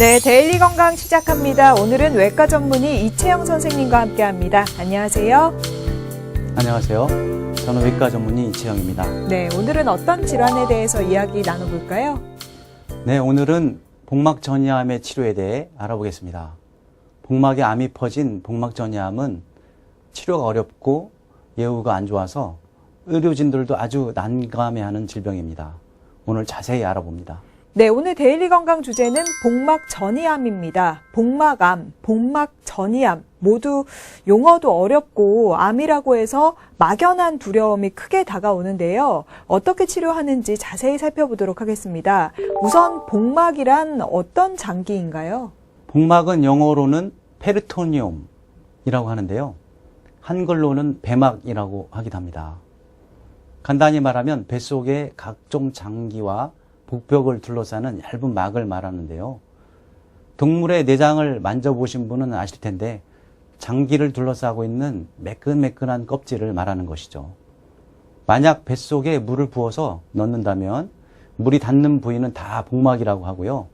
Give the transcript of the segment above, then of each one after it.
네, 데일리 건강 시작합니다. 오늘은 외과 전문의 이채영 선생님과 함께 합니다. 안녕하세요. 안녕하세요. 저는 외과 전문의 이채영입니다. 네, 오늘은 어떤 질환에 대해서 이야기 나눠볼까요? 네, 오늘은 복막 전이암의 치료에 대해 알아보겠습니다. 복막에 암이 퍼진 복막 전이암은 치료가 어렵고 예후가 안 좋아서 의료진들도 아주 난감해하는 질병입니다. 오늘 자세히 알아봅니다. 네, 오늘 데일리 건강 주제는 복막 전이암입니다. 복막암, 복막 전이암 모두 용어도 어렵고 암이라고 해서 막연한 두려움이 크게 다가오는데요. 어떻게 치료하는지 자세히 살펴보도록 하겠습니다. 우선 복막이란 어떤 장기인가요? 복막은 영어로는 페르토니움이라고 하는데요. 한글로는 배막이라고 하기도 합니다. 간단히 말하면 뱃속의 각종 장기와 복벽을 둘러싸는 얇은 막을 말하는데요. 동물의 내장을 만져보신 분은 아실 텐데 장기를 둘러싸고 있는 매끈매끈한 껍질을 말하는 것이죠. 만약 뱃속에 물을 부어서 넣는다면 물이 닿는 부위는 다 복막이라고 하고요.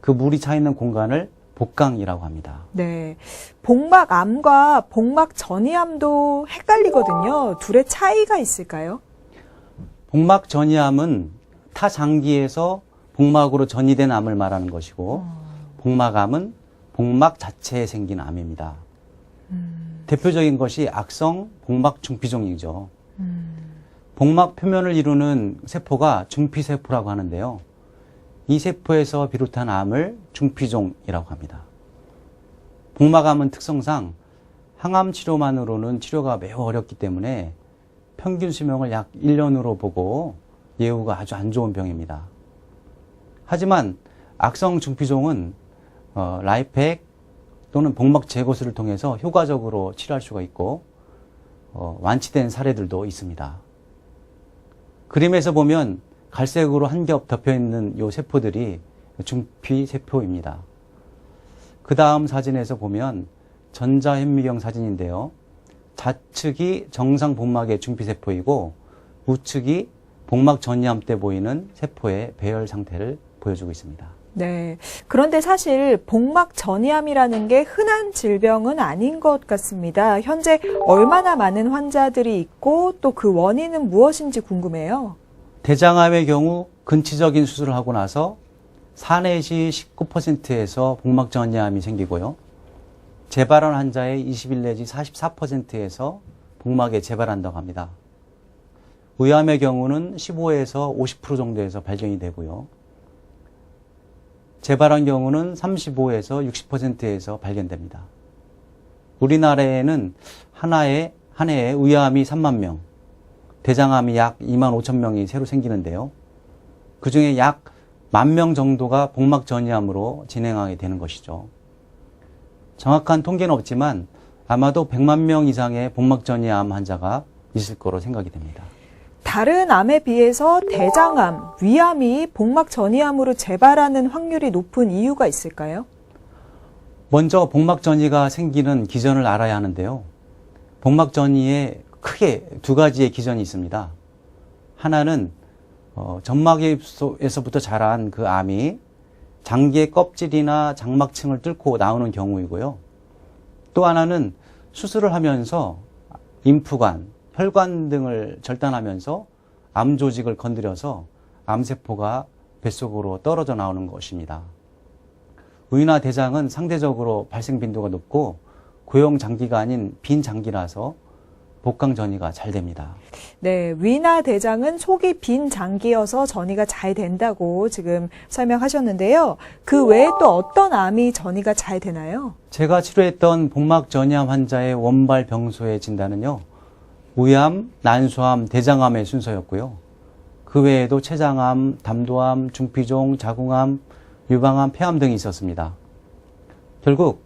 그 물이 차 있는 공간을 복강이라고 합니다. 네. 복막암과 복막 전이암도 헷갈리거든요. 둘의 차이가 있을까요? 복막 전이암은 타 장기에서 복막으로 전이된 암을 말하는 것이고 복막암은 복막 자체에 생긴 암입니다. 대표적인 것이 악성 복막 중피종이죠. 복막 표면을 이루는 세포가 중피세포라고 하는데요. 이 세포에서 비롯한 암을 중피종이라고 합니다. 복막암은 특성상 항암 치료만으로는 치료가 매우 어렵기 때문에 평균 수명을 약 1년으로 보고 예후가 아주 안 좋은 병입니다. 하지만 악성 중피종은 어, 라이팩 또는 복막 제거술을 통해서 효과적으로 치료할 수가 있고 어, 완치된 사례들도 있습니다. 그림에서 보면 갈색으로 한 겹 덮여 있는 이 세포들이 중피 세포입니다. 그 다음 사진에서 보면 전자현미경 사진인데요. 좌측이 정상 복막의 중피세포이고 우측이 복막 전이암 때 보이는 세포의 배열 상태를 보여주고 있습니다. 네. 그런데 사실 복막 전이암이라는 게 흔한 질병은 아닌 것 같습니다. 현재 얼마나 많은 환자들이 있고 또 그 원인은 무엇인지 궁금해요. 대장암의 경우 근치적인 수술을 하고 나서 사내시 19%에서 복막 전이암이 생기고요. 재발한 환자의 21 내지 44%에서 복막에 재발한다고 합니다. 의암의 경우는 15에서 50% 정도에서 발견이 되고요. 재발한 경우는 35에서 60%에서 발견됩니다. 우리나라에는 하나에, 한 해에 의암이 3만 명, 대장암이 약 2만 5천 명이 새로 생기는데요. 그 중에 약 만 명 정도가 복막 전이암으로 진행하게 되는 것이죠. 정확한 통계는 없지만 아마도 100만 명 이상의 복막 전이암 환자가 있을 거로 생각이 됩니다. 다른 암에 비해서 대장암, 위암이 복막 전이암으로 재발하는 확률이 높은 이유가 있을까요? 먼저 복막 전이가 생기는 기전을 알아야 하는데요. 복막 전이에 크게 두 가지의 기전이 있습니다. 하나는 어, 점막에서부터 자란 그 암이 장기의 껍질이나 장막층을 뚫고 나오는 경우이고요. 또 하나는 수술을 하면서 임프관, 혈관 등을 절단하면서 암 조직을 건드려서 암세포가 뱃속으로 떨어져 나오는 것입니다. 의나 대장은 상대적으로 발생 빈도가 높고 고형 장기가 아닌 빈 장기라서 복강 전이가 잘 됩니다. 네, 위나 대장은 속이 빈 장기여서 전이가 잘 된다고 지금 설명하셨는데요. 그 외에 또 어떤 암이 전이가 잘 되나요? 제가 치료했던 복막 전이암 환자의 원발 병소의 진단은요. 우암, 난소암, 대장암의 순서였고요. 그 외에도 췌장암, 담도암, 중피종, 자궁암, 유방암, 폐암 등이 있었습니다. 결국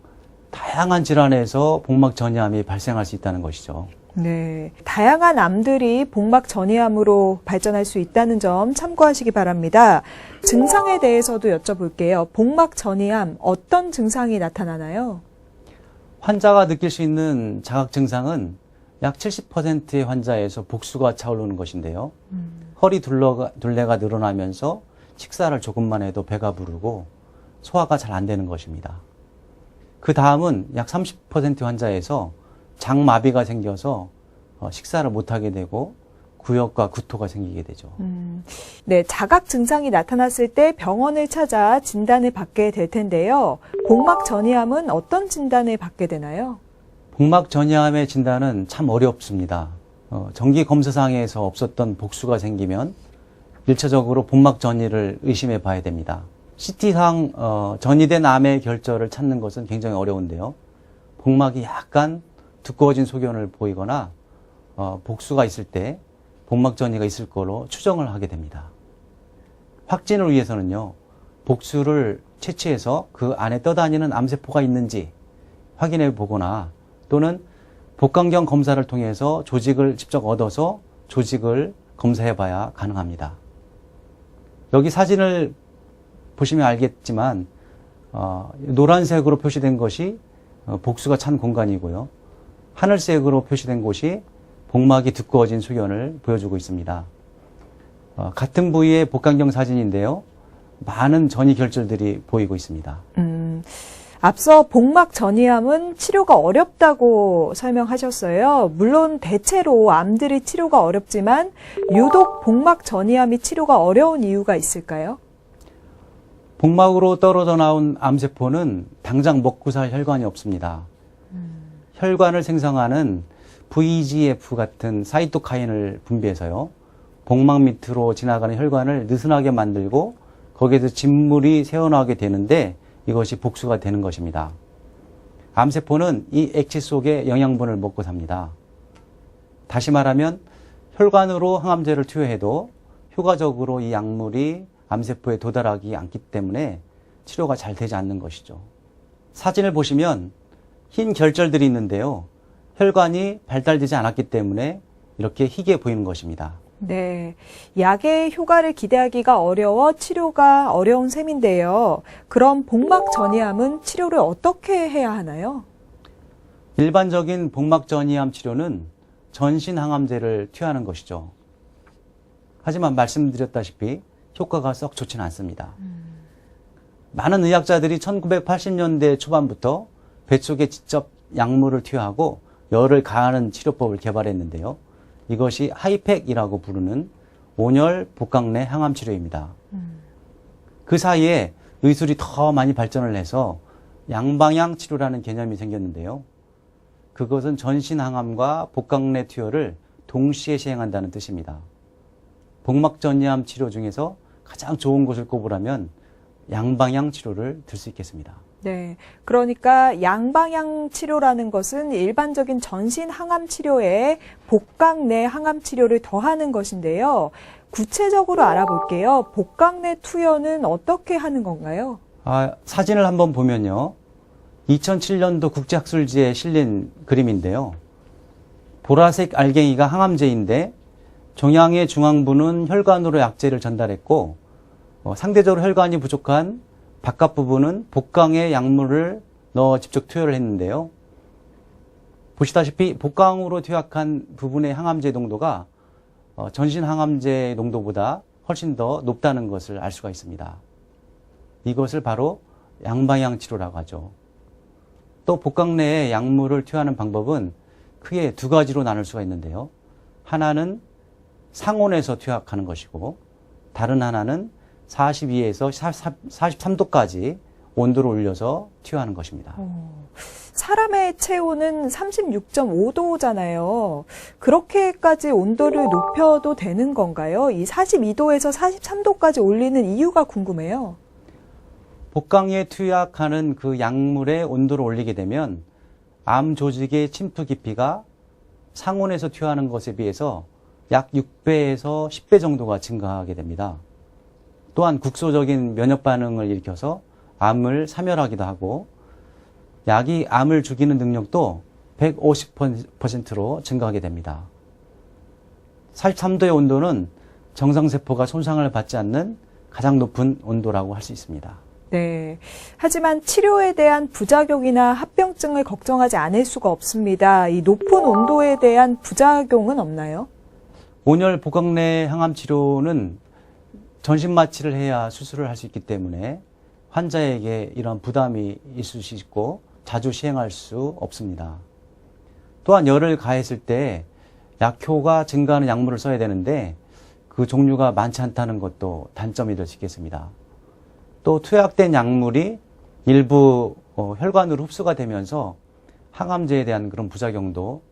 다양한 질환에서 복막 전이암이 발생할 수 있다는 것이죠. 네. 다양한 암들이 복막 전이암으로 발전할 수 있다는 점 참고하시기 바랍니다. 증상에 대해서도 여쭤볼게요. 복막 전이암 어떤 증상이 나타나나요? 환자가 느낄 수 있는 자각 증상은 약 70%의 환자에서 복수가 차오르는 것인데요. 허리 둘러가, 둘레가 늘어나면서 식사를 조금만 해도 배가 부르고 소화가 잘 안 되는 것입니다. 그 다음은 약 30% 환자에서 장마비가 생겨서 어, 식사를 못하게 되고 구역과 구토가 생기게 되죠. 음, 네, 자각 증상이 나타났을 때 병원을 찾아 진단을 받게 될 텐데요. 복막 전이암은 어떤 진단을 받게 되나요? 복막 전이암의 진단은 참 어렵습니다. 어, 정기 검사상에서 없었던 복수가 생기면 일차적으로 복막 전이를 의심해 봐야 됩니다. CT상 어, 전이된 암의 결절을 찾는 것은 굉장히 어려운데요. 복막이 약간 두꺼워진 소견을 보이거나 어, 복수가 있을 때 복막 전이가 있을 거로 추정을 하게 됩니다. 확진을 위해서는요, 복수를 채취해서 그 안에 떠다니는 암세포가 있는지 확인해 보거나 또는 복강경 검사를 통해서 조직을 직접 얻어서 조직을 검사해 봐야 가능합니다. 여기 사진을 보시면 알겠지만, 어, 노란색으로 표시된 것이 어, 복수가 찬 공간이고요. 하늘색으로 표시된 곳이 복막이 두꺼워진 소견을 보여주고 있습니다. 어, 같은 부위의 복강경 사진인데요. 많은 전이 결절들이 보이고 있습니다. 음, 앞서 복막 전이암은 치료가 어렵다고 설명하셨어요. 물론 대체로 암들이 치료가 어렵지만 유독 복막 전이암이 치료가 어려운 이유가 있을까요? 복막으로 떨어져 나온 암세포는 당장 먹고 살 혈관이 없습니다. 혈관을 생성하는 VEGF 같은 사이토카인을 분비해서요. 복막 밑으로 지나가는 혈관을 느슨하게 만들고 거기에서 진물이 새어나오게 되는데 이것이 복수가 되는 것입니다. 암세포는 이 액체 속의 영양분을 먹고 삽니다. 다시 말하면 혈관으로 항암제를 투여해도 효과적으로 이 약물이 암세포에 도달하기 않기 때문에 치료가 잘 되지 않는 것이죠. 사진을 보시면 흰 결절들이 있는데요. 혈관이 발달되지 않았기 때문에 이렇게 희게 보이는 것입니다. 네. 약의 효과를 기대하기가 어려워 치료가 어려운 셈인데요. 그럼 복막 전이암은 치료를 어떻게 해야 하나요? 일반적인 복막 전이암 치료는 전신 항암제를 투여하는 것이죠. 하지만 말씀드렸다시피 효과가 썩 좋지는 않습니다. 많은 의학자들이 1980년대 초반부터 배 쪽에 직접 약물을 투여하고 열을 가하는 치료법을 개발했는데요. 이것이 하이팩이라고 부르는 온열 복강내 항암 치료입니다. 그 사이에 의술이 더 많이 발전을 해서 양방향 치료라는 개념이 생겼는데요. 그것은 전신 항암과 복강내 투여를 동시에 시행한다는 뜻입니다. 복막전이암 치료 중에서 가장 좋은 곳을 꼽으라면 양방향 치료를 들 수 있겠습니다. 네. 그러니까 양방향 치료라는 것은 일반적인 전신 항암 치료에 복강 내 항암 치료를 더하는 것인데요. 구체적으로 알아볼게요. 복강 내 투여는 어떻게 하는 건가요? 아, 사진을 한번 보면요. 2007년도 국제학술지에 실린 그림인데요. 보라색 알갱이가 항암제인데 종양의 중앙부는 혈관으로 약제를 전달했고 어, 상대적으로 혈관이 부족한 바깥 부분은 복강에 약물을 넣어 직접 투여를 했는데요. 보시다시피 복강으로 투약한 부분의 항암제 농도가 어, 전신 항암제 농도보다 훨씬 더 높다는 것을 알 수가 있습니다. 이것을 바로 양방향 치료라고 하죠. 또 복강 내에 약물을 투여하는 방법은 크게 두 가지로 나눌 수가 있는데요. 하나는 상온에서 투약하는 것이고 다른 하나는 42에서 43도까지 온도를 올려서 투여하는 것입니다. 사람의 체온은 36.5도잖아요. 그렇게까지 온도를 높여도 되는 건가요? 이 42도에서 43도까지 올리는 이유가 궁금해요. 복강에 투약하는 그 약물의 온도를 올리게 되면 암 조직의 침투 깊이가 상온에서 투여하는 것에 비해서 약 6배에서 10배 정도가 증가하게 됩니다. 또한 국소적인 면역 반응을 일으켜서 암을 사멸하기도 하고 약이 암을 죽이는 능력도 150%로 증가하게 됩니다. 43도의 온도는 정상세포가 손상을 받지 않는 가장 높은 온도라고 할 수 있습니다. 네. 하지만 치료에 대한 부작용이나 합병증을 걱정하지 않을 수가 없습니다. 이 높은 온도에 대한 부작용은 없나요? 온열 복강내 항암 치료는 전신 마취를 해야 수술을 할 수 있기 때문에 환자에게 이런 부담이 있을 수 있고 자주 시행할 수 없습니다. 또한 열을 가했을 때 약효가 증가하는 약물을 써야 되는데 그 종류가 많지 않다는 것도 단점이 될 수 있겠습니다. 또 투약된 약물이 일부 어, 혈관으로 흡수가 되면서 항암제에 대한 그런 부작용도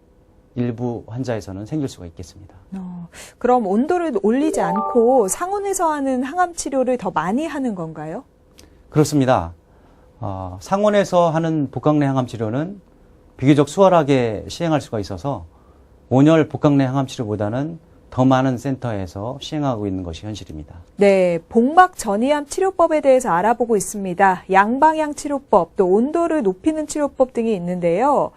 일부 환자에서는 생길 수가 있겠습니다. 어, 그럼 온도를 올리지 않고 상온에서 하는 항암 치료를 더 많이 하는 건가요? 그렇습니다. 어, 상온에서 하는 복강내 항암 치료는 비교적 수월하게 시행할 수가 있어서 온열 복강내 항암 치료보다는 더 많은 센터에서 시행하고 있는 것이 현실입니다. 네, 복막 전이암 치료법에 대해서 알아보고 있습니다. 양방향 치료법, 또 온도를 높이는 치료법 등이 있는데요.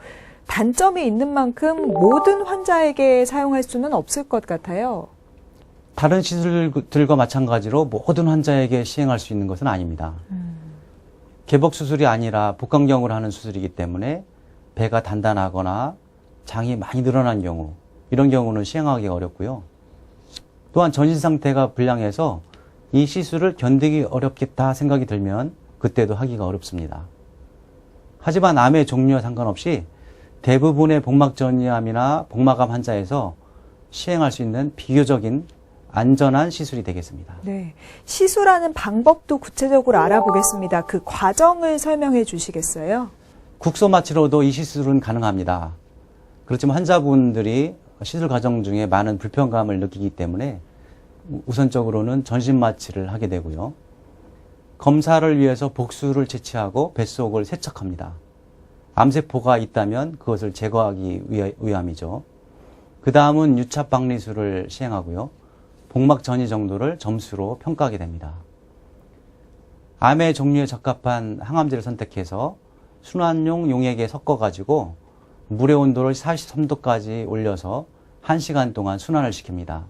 단점이 있는 만큼 모든 환자에게 사용할 수는 없을 것 같아요. 다른 시술들과 마찬가지로 모든 환자에게 시행할 수 있는 것은 아닙니다. 개복 수술이 아니라 복강경을 하는 수술이기 때문에 배가 단단하거나 장이 많이 늘어난 경우 이런 경우는 시행하기가 어렵고요. 또한 전신 상태가 불량해서 이 시술을 견디기 어렵겠다 생각이 들면 그때도 하기가 어렵습니다. 하지만 암의 종류와 상관없이 대부분의 복막전이암이나 복막암 환자에서 시행할 수 있는 비교적인 안전한 시술이 되겠습니다. 네. 시술하는 방법도 구체적으로 알아보겠습니다. 그 과정을 설명해 주시겠어요? 국소 마취로도 이 시술은 가능합니다. 그렇지만 환자분들이 시술 과정 중에 많은 불편감을 느끼기 때문에 우선적으로는 전신 마취를 하게 되고요. 검사를 위해서 복수를 채취하고 뱃속을 세척합니다. 암세포가 있다면 그것을 제거하기 위함이죠. 그 다음은 유착 박리술을 시행하고요. 복막 전이 정도를 점수로 평가하게 됩니다. 암의 종류에 적합한 항암제를 선택해서 순환용 용액에 섞어가지고 물의 온도를 43도까지 올려서 1시간 동안 순환을 시킵니다.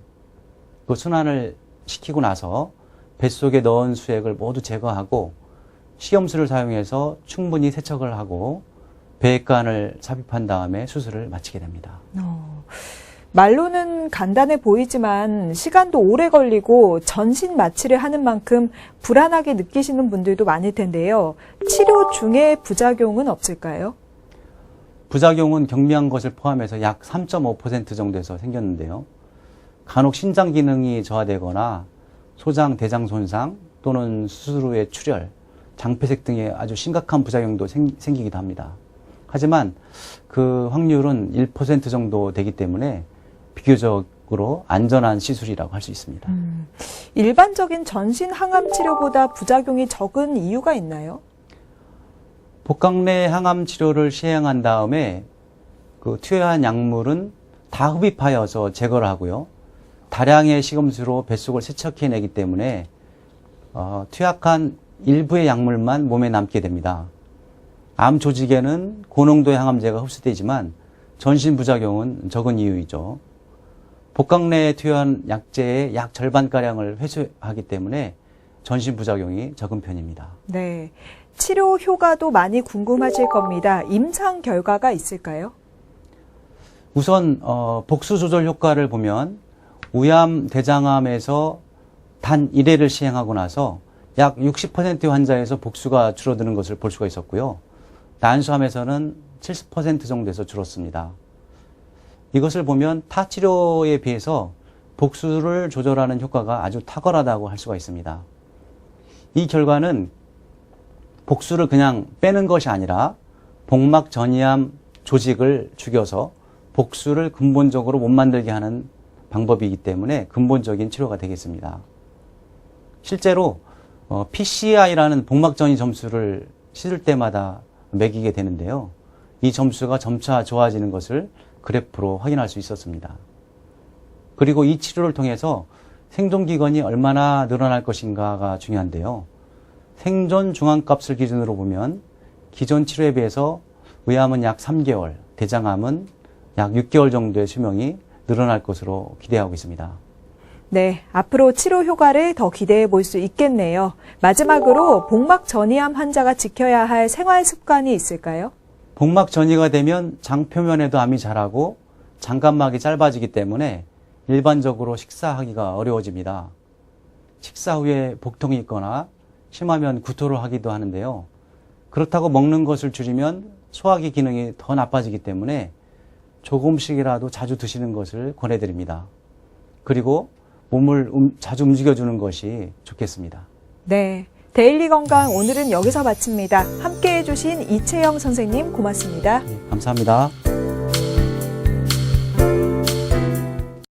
그 순환을 시키고 나서 뱃속에 넣은 수액을 모두 제거하고 식염수를 사용해서 충분히 세척을 하고 배액관을 삽입한 다음에 수술을 마치게 됩니다. 어, 말로는 간단해 보이지만 시간도 오래 걸리고 전신 마취를 하는 만큼 불안하게 느끼시는 분들도 많을 텐데요. 치료 중에 부작용은 없을까요? 부작용은 경미한 것을 포함해서 약 3.5% 정도에서 생겼는데요. 간혹 신장 기능이 저하되거나 소장, 대장 손상 또는 수술 후에 출혈, 장폐색 등의 아주 심각한 부작용도 생, 생기기도 합니다. 하지만 그 확률은 1% 정도 되기 때문에 비교적 으로 안전한 시술이라고 할 수 있습니다. 일반적인 전신 항암 치료보다 부작용이 적은 이유가 있나요? 복강내 항암 치료를 시행한 다음에 그 투여한 약물은 다 흡입하여서 제거를 하고요. 다량의 식염수로 뱃속을 세척해내기 때문에 어, 투약한 일부의 약물만 몸에 남게 됩니다. 암 조직에는 고농도의 항암제가 흡수되지만 전신 부작용은 적은 이유이죠. 복강내에 투여한 약제의 약 절반가량을 회수하기 때문에 전신 부작용이 적은 편입니다. 네. 치료 효과도 많이 궁금하실 겁니다. 임상 결과가 있을까요? 우선 어, 복수 조절 효과를 보면 우암 대장암에서 단 1회를 시행하고 나서 약 60%의 환자에서 복수가 줄어드는 것을 볼 수가 있었고요. 난수암에서는 70% 정도에서 줄었습니다. 이것을 보면 타 치료에 비해서 복수를 조절하는 효과가 아주 탁월하다고 할 수가 있습니다. 이 결과는 복수를 그냥 빼는 것이 아니라 복막 전이암 조직을 죽여서 복수를 근본적으로 못 만들게 하는 방법이기 때문에 근본적인 치료가 되겠습니다. 실제로 어, PCI라는 복막 전이 점수를 실을 때마다 매기게 되는데요. 이 점수가 점차 좋아지는 것을 그래프로 확인할 수 있었습니다. 그리고 이 치료를 통해서 생존 기간이 얼마나 늘어날 것인가가 중요한데요. 생존 중앙값을 기준으로 보면 기존 치료에 비해서 의암은 약 3개월, 대장암은 약 6개월 정도의 수명이 늘어날 것으로 기대하고 있습니다. 네, 앞으로 치료 효과를 더 기대해 볼 수 있겠네요. 마지막으로 복막 전이암 환자가 지켜야 할 생활 습관이 있을까요? 복막 전이가 되면 장 표면에도 암이 자라고 장간막이 짧아지기 때문에 일반적으로 식사하기가 어려워집니다. 식사 후에 복통이 있거나 심하면 구토를 하기도 하는데요. 그렇다고 먹는 것을 줄이면 소화기 기능이 더 나빠지기 때문에 조금씩이라도 자주 드시는 것을 권해드립니다. 그리고 몸을 음- 자주 움직여주는 것이 좋겠습니다. 네. 데일리 건강 오늘은 여기서 마칩니다. 함께 해주신 이채영 선생님 고맙습니다. 예, 감사합니다.